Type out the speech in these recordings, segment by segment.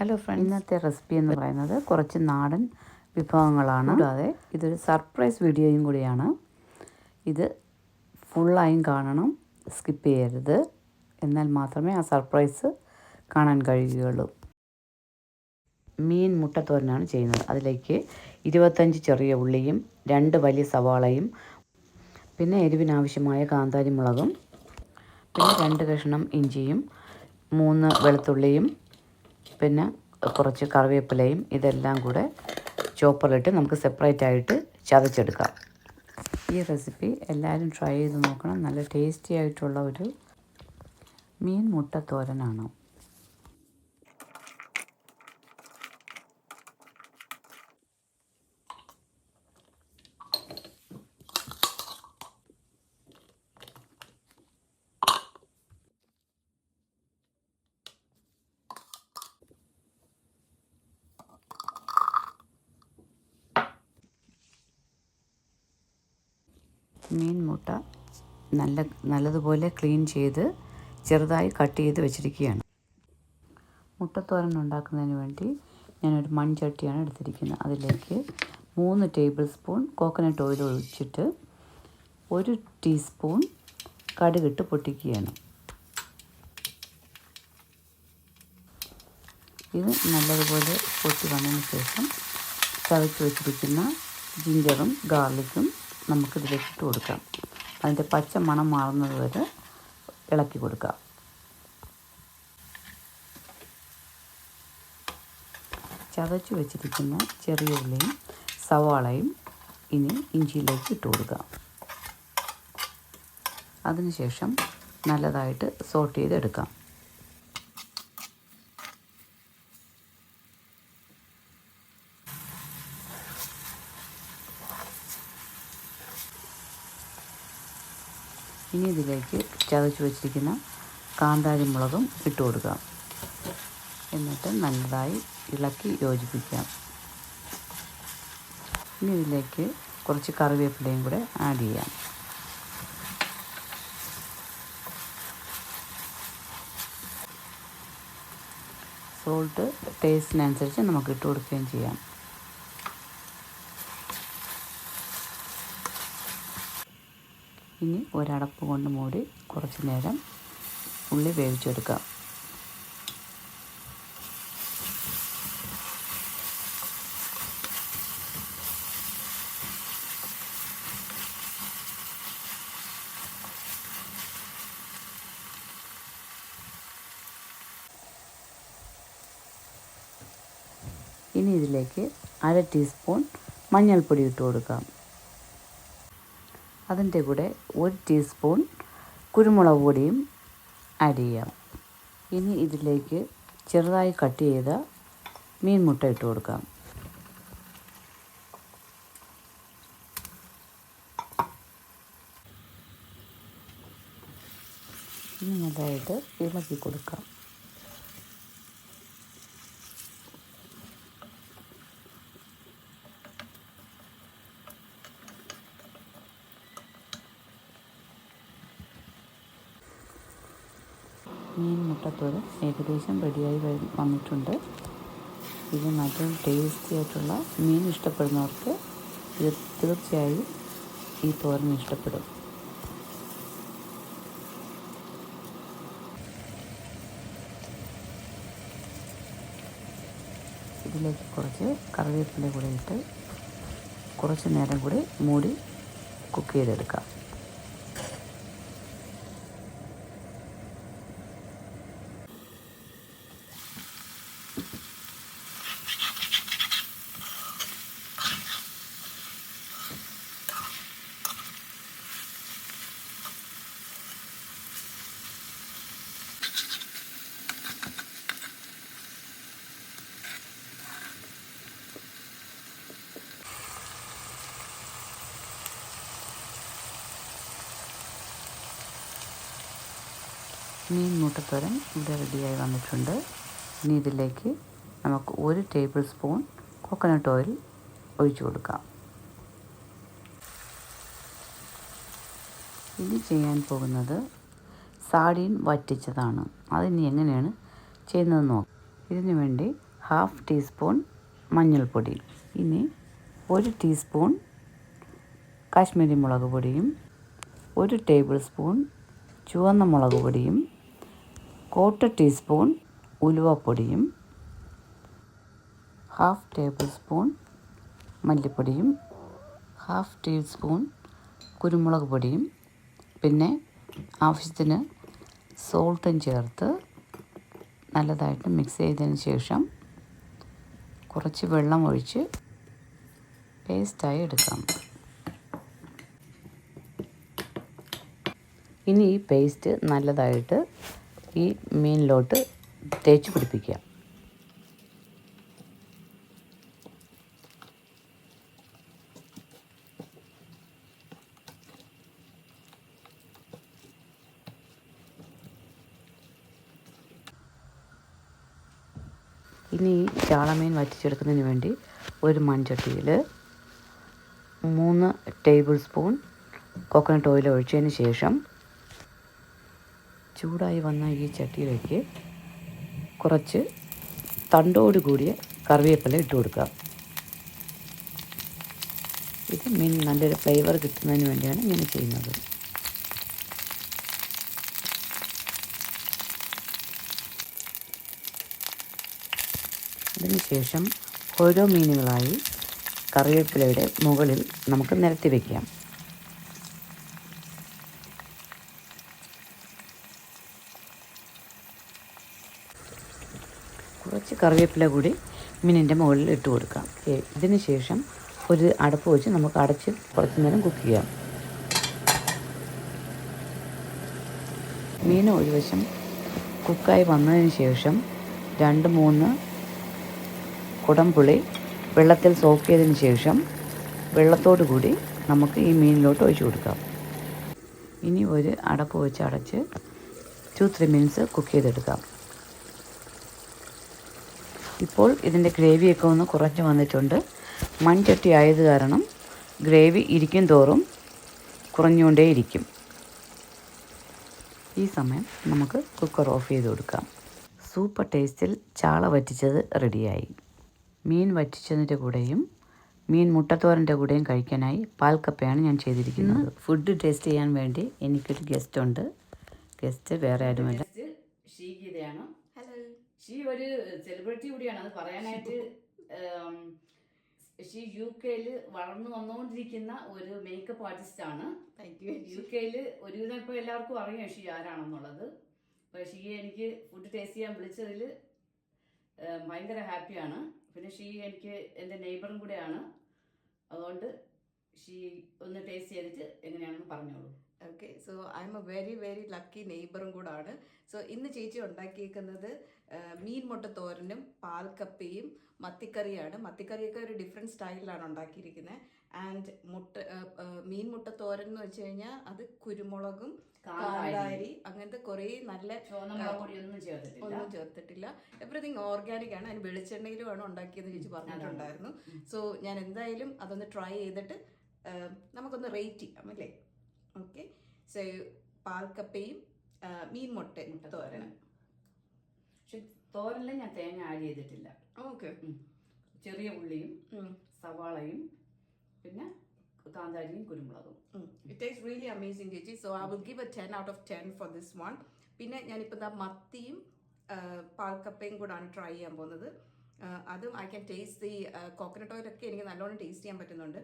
Hello friend ഇന്നത്തെ recipe എന്ന് പറയുന്നത് കുറച്ച് നാടൻ വിഭവങ്ങളാണ്. കൂടാതെ ഇതൊരു സർപ്രൈസ് വീഡിയോയും കൂടിയാണ്. ഇത് ഫുള്ളായും കാണണം. സ്കിപ്പ് ചെയ്യരുത്. എന്നാൽ മാത്രമേ ആ സർപ്രൈസ് കാണാൻ കഴിയുകയുള്ളൂ. മീൻ മുട്ടത്തോരനാണ് ചെയ്യുന്നത്. അതിലേക്ക് ഇരുപത്തഞ്ച് ചെറിയ ഉള്ളിയും രണ്ട് വലിയ സവാളയും പിന്നെ എരിവിനാവശ്യമായ കാന്താരി മുളകും പിന്നെ രണ്ട് കഷ്ണം ഇഞ്ചിയും മൂന്ന് വെളുത്തുള്ളിയും പിന്നെ കുറച്ച് കറിവേപ്പിലയും ഇതെല്ലാം കൂടെ ചോപ്പറിലിട്ട് നമുക്ക് സെപ്പറേറ്റ് ആയിട്ട് ചതച്ചെടുക്കാം. ഈ റെസിപ്പി എല്ലാവരും ട്രൈ ചെയ്ത് നോക്കണം. നല്ല ടേസ്റ്റി ആയിട്ടുള്ള ഒരു മീൻ മുട്ട തോരനാണ് മീൻ മുട്ട നല്ല നല്ലതുപോലെ ക്ലീൻ ചെയ്ത് ചെറുതായി കട്ട് ചെയ്ത് വെച്ചിരിക്കുകയാണ്. മുട്ടത്തോരൻ ഉണ്ടാക്കുന്നതിന് വേണ്ടി ഞാനൊരു മൺചട്ടിയാണ് എടുത്തിരിക്കുന്നത്. അതിലേക്ക് മൂന്ന് ടേബിൾ സ്പൂൺ കോക്കനട്ട് ഓയിൽ ഒഴിച്ചിട്ട് ഒരു ടീസ്പൂൺ കടുകിട്ട് പൊട്ടിക്കുകയാണ്. ഇത് നല്ലതുപോലെ പൊട്ടി വന്നതിന് ശേഷം ചതച്ച് വെച്ചിരിക്കുന്ന ജിഞ്ചറും ഗാർലിക്കും നമുക്കിതിലേക്ക് ഇട്ട് കൊടുക്കാം. അതിന്റെ പച്ച മണം മാറുന്നത് വരെ ഇളക്കി കൊടുക്കാം. ചതച്ച് വെച്ചിരിക്കുന്ന ചെറിയ ഉള്ളിയും സവാളയും ഇനി ഇഞ്ചിയിലേക്ക് ഇട്ട് കൊടുക്കാം. അതിനുശേഷം നല്ലതായിട്ട് സോട്ട് ചെയ്തെടുക്കാം. ഇനി ഇതിലേക്ക് ചതച്ച് വെച്ചിരിക്കുന്ന കാന്താരി മുളകും ഇട്ട് കൊടുക്കാം. എന്നിട്ട് നല്ലതായി ഇളക്കി യോജിപ്പിക്കാം. ഇനി ഇതിലേക്ക് കുറച്ച് കറിവേപ്പിലയും കൂടെ ആഡ് ചെയ്യാം. സോൾട്ട് ടേസ്റ്റിനനുസരിച്ച് നമുക്ക് ഇട്ട് കൊടുക്കുകയും ചെയ്യാം. ഇനി ഒരടപ്പ് കൊണ്ട് മൂടി കുറച്ച് നേരം ഉള്ളി വേവിച്ചെടുക്കാം ഇനി ഇതിലേക്ക് അര ടീസ്പൂൺ മഞ്ഞൾപ്പൊടി ഇട്ട് കൊടുക്കാം. അതിന്റെ കൂടെ ഒരു ടീസ്പൂൺ കുരുമുളക് പൊടിയും ആഡ് ചെയ്യാം. ഇനി ഇതിലേക്ക് ചെറുതായി കട്ട് ചെയ്ത മീൻ മുട്ട ഇട്ട് കൊടുക്കാം. ഇനി നല്ലതായിട്ട് ഇളക്കി കൊടുക്കാം. മുട്ടത്തോരൻ ഏകദേശം റെഡിയായി വന്നിട്ടുണ്ട്. ഇത് നല്ല ടേസ്റ്റി ആയിട്ടുള്ള മീൻ ഇഷ്ടപ്പെടുന്നവർക്ക് ഇത് തീർച്ചയായും ഈ തോരൻ ഇഷ്ടപ്പെടും. ഇതിലേക്ക് കുറച്ച് കറിവേപ്പിന്റെ കൂടെ ഇട്ട് കുറച്ച് നേരം കൂടി മൂടി കുക്ക് ചെയ്തെടുക്കാം. മീൻ മുട്ടത്തോരൻ ഇവിടെ റെഡിയായി വന്നിട്ടുണ്ട്. ഇനി ഇതിലേക്ക് നമുക്ക് ഒരു ടേബിൾ സ്പൂൺ കോക്കനട്ട് ഓയിൽ ഒഴിച്ചു കൊടുക്കാം. ഇനി ചെയ്യാൻ പോകുന്നത് സാഡീൻ വറ്റിച്ചതാണ്. അതിനി എങ്ങനെയാണ് ചെയ്യുന്നത് നോക്കാം. ഇതിനു വേണ്ടി ഹാഫ് ടീസ്പൂൺ മഞ്ഞൾപ്പൊടി ഇനി ഒരു ടീസ്പൂൺ കാശ്മീരി മുളക് പൊടിയും ഒരു ടേബിൾ സ്പൂൺ ചുവന്ന മുളക് പൊടിയും ക്വാർട്ടർ ടീസ്പൂൺ ഉലുവപ്പൊടിയും ഹാഫ് ടേബിൾ സ്പൂൺ മല്ലിപ്പൊടിയും ഹാഫ് ടീസ്പൂൺ കുരുമുളക് പൊടിയും. പിന്നെ ആവശ്യത്തിന് സോൾട്ടും ചേർത്ത് നല്ലതായിട്ട് മിക്സ് ചെയ്തതിന് ശേഷം കുറച്ച് വെള്ളം ഒഴിച്ച് പേസ്റ്റായി എടുക്കാം. ഇനി ഈ പേസ്റ്റ് നല്ലതായിട്ട് ഈ മീനിലോട്ട് തേച്ച് പിടിപ്പിക്കുക. ഇനി ഈ ചാളമീൻ വറ്റിച്ചെടുക്കുന്നതിന് വേണ്ടി ഒരു മൺചട്ടിയിൽ മൂന്ന് ടേബിൾ സ്പൂൺ കോക്കനട്ട് ഓയിൽ ഒഴിച്ചതിന് ശേഷം ചൂടായി വന്ന ഈ ചട്ടിയിലേക്ക് കുറച്ച് തണ്ടോട് കൂടിയ കറിവേപ്പില ഇട്ട് കൊടുക്കുക. ഇത് മീൻ നല്ലൊരു ഫ്ലേവർ കിട്ടുന്നതിന് വേണ്ടിയാണ് ഇങ്ങനെ ചെയ്യുന്നത്. അതിനുശേഷം ഓരോ മീനുകളായി കറിവേപ്പിലയുടെ മുകളിൽ നമുക്ക് നിരത്തി വയ്ക്കാം കുറച്ച് കറിവേപ്പില കൂടി മീനിന്റെ മുകളിൽ ഇട്ട് കൊടുക്കാം. ഇതിന് ശേഷം ഒരു അടപ്പ് വെച്ച് നമുക്ക് അടച്ച് കുറച്ച് നേരം കുക്ക് ചെയ്യാം. മീൻ ഒരു വശം കുക്കായി വന്നതിന് ശേഷം രണ്ട് മൂന്ന് കുടംപുളി വെള്ളത്തിൽ സോക്ക് ചെയ്തതിന് ശേഷം വെള്ളത്തോടു കൂടി നമുക്ക് ഈ മീനിലോട്ട് ഒഴിച്ചു കൊടുക്കാം. ഇനി ഒരു അടപ്പ് വെച്ച് അടച്ച് ടു ത്രീ മിനിറ്റ്സ് കുക്ക് ചെയ്തെടുക്കാം. ഇപ്പോൾ ഇതിന്റെ ഗ്രേവിയൊക്കെ ഒന്ന് കുറഞ്ഞു വന്നിട്ടുണ്ട്. മൺചട്ടി ആയത് കാരണം ഗ്രേവി ഇരിക്കും തോറും കുറഞ്ഞുകൊണ്ടേയിരിക്കും ഈ സമയം നമുക്ക് കുക്കർ ഓഫ് ചെയ്ത് കൊടുക്കാം. സൂപ്പർ ടേസ്റ്റിൽ ചാള വറ്റിച്ചത് റെഡിയായി. മീൻ വറ്റിച്ചതിന്റെ കൂടെയും മീൻ മുട്ടത്തോരന്റെ കൂടെയും കഴിക്കാനായി പാൽക്കപ്പയാണ് ഞാൻ ചെയ്തിരിക്കുന്നത്. ഫുഡ് ടേസ്റ്റ് ചെയ്യാൻ വേണ്ടി എനിക്കൊരു ഗസ്റ്റ് ഉണ്ട്. ഗസ്റ്റ് വേറെ ആരുമല്ല. ഹലോ ഷീ ഒരു സെലിബ്രിറ്റി കൂടിയാണ്. അത് പറയാനായിട്ട് ഷീ യു കെയിൽ വളർന്നു വന്നുകൊണ്ടിരിക്കുന്ന ഒരു മേക്കപ്പ് ആർട്ടിസ്റ്റ് ആണ്. യു കെയിൽ ഒരുവിധം ഇപ്പോൾ എല്ലാവർക്കും അറിയാം ഷീ ആരാണെന്നുള്ളത്. അപ്പോൾ ഷീയെ എനിക്ക് ഫുഡ് ടേസ്റ്റ് ചെയ്യാൻ വിളിച്ചതിൽ ഭയങ്കര ഹാപ്പിയാണ് പിന്നെ ഷീ എനിക്ക് എന്റെ നെയ്ബറും കൂടെയാണ്. അതുകൊണ്ട് ഷീ ഒന്ന് ടേസ്റ്റ് ചെയ്തിട്ട് എങ്ങനെയാണെന്ന് പറഞ്ഞോളൂ. Okay so I am a very very lucky നെയ്ബറും കൂടാണ്. സോ ഇന്ന് ചേച്ചി ഉണ്ടാക്കിയേക്കുന്നത് മീൻ മുട്ട തോരനും പാൽക്കപ്പയും മത്തിക്കറിയാണ്. മത്തിക്കറിയൊക്കെ ഒരു ഡിഫറെന്റ് സ്റ്റൈലിലാണ് ഉണ്ടാക്കിയിരിക്കുന്നത് ആൻഡ് മുട്ട മീൻ മുട്ട തോരൻ എന്ന് വെച്ച് കഴിഞ്ഞാൽ അത് കുരുമുളകും കാന്താരി. അങ്ങനത്തെ കുറേ നല്ല ഒന്നും ചേർത്തിട്ടില്ല. എവറിഥിങ് ഓർഗാനിക് ആണ്. അതിന് വെളിച്ചെണ്ണയിലുമാണ് ഉണ്ടാക്കിയെന്ന് ചേച്ചി പറഞ്ഞിട്ടുണ്ടായിരുന്നു. സോ ഞാൻ എന്തായാലും അതൊന്ന് ട്രൈ ചെയ്തിട്ട് നമുക്കൊന്ന് റേറ്റ് ചെയ്യാം അല്ലേ? ഓക്കെ സോ പാൽക്കപ്പയും മീൻ മുട്ട തോരണം പക്ഷെ തോരനിൽ ഞാൻ തേങ്ങ ആഡ് ചെയ്തിട്ടില്ല. ഓക്കെ ചെറിയ ഉള്ളിയും സവാളയും പിന്നെ കാന്താരിയും കുരുമുളകും. ഇറ്റ് ഈസ് റിയലി അമേസിങ് ചേച്ചി. So I will give a ten out of ten for this one പിന്നെ ഞാനിപ്പോൾ ദാ മത്തിയും പാൽക്കപ്പയും കൂടാണ് ട്രൈ ചെയ്യാൻ പോകുന്നത്. അതും I can taste the coconut ഓയിലൊക്കെ എനിക്ക് നല്ലോണം ടേസ്റ്റ് ചെയ്യാൻ പറ്റുന്നുണ്ട്.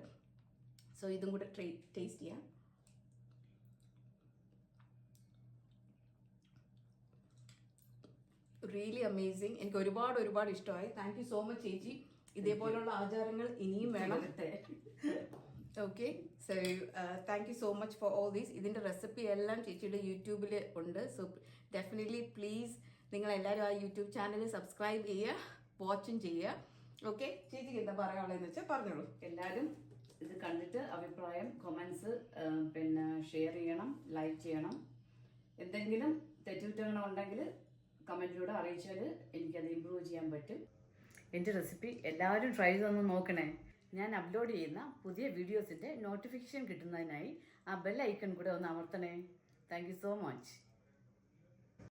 സോ ഇതും കൂടെ ട്രൈ ടേസ്റ്റ് ചെയ്യാം. റിയലി അമേസിങ് എനിക്ക് ഒരുപാട് ഒരുപാട് ഇഷ്ടമായി. താങ്ക് യു സോ മച്ച് ചേച്ചി. ഇതേപോലുള്ള ആചാരങ്ങൾ ഇനിയും വേണം. Okay so thank you so much for all these ഇതിന്റെ റെസിപ്പി എല്ലാം ചേച്ചിയുടെ യൂട്യൂബിൽ ഉണ്ട്. സോ ഡെഫിനറ്റ്ലി പ്ലീസ് നിങ്ങൾ എല്ലാവരും ആ യൂട്യൂബ് ചാനൽ സബ്സ്ക്രൈബ് ചെയ്യുക വാച്ചും ചെയ്യുക. ഓക്കെ ചേച്ചിക്ക് എന്താ പറയാനുള്ളതെന്ന് വെച്ചാൽ പറഞ്ഞോളൂ. എല്ലാവരും ഇത് കണ്ടിട്ട് അഭിപ്രായം കൊമൻസ് പിന്നെ ഷെയർ ചെയ്യണം ലൈക്ക് ചെയ്യണം. എന്തെങ്കിലും തെറ്റുകുറ്റങ്ങൾ ഉണ്ടെങ്കിൽ കമന്റിലൂടെ അറിയിച്ചാൽ എനിക്കത് ഇമ്പ്രൂവ് ചെയ്യാൻ പറ്റും. എന്റെ റെസിപ്പി എല്ലാവരും ട്രൈ ചെയ്തൊന്ന് നോക്കണേ. ഞാൻ അപ്ലോഡ് ചെയ്യുന്ന പുതിയ വീഡിയോസിന്റെ നോട്ടിഫിക്കേഷൻ കിട്ടുന്നതിനായി ആ ബെൽ ഐക്കൺ കൂടെ ഒന്ന് അമർത്തണേ. Thank so much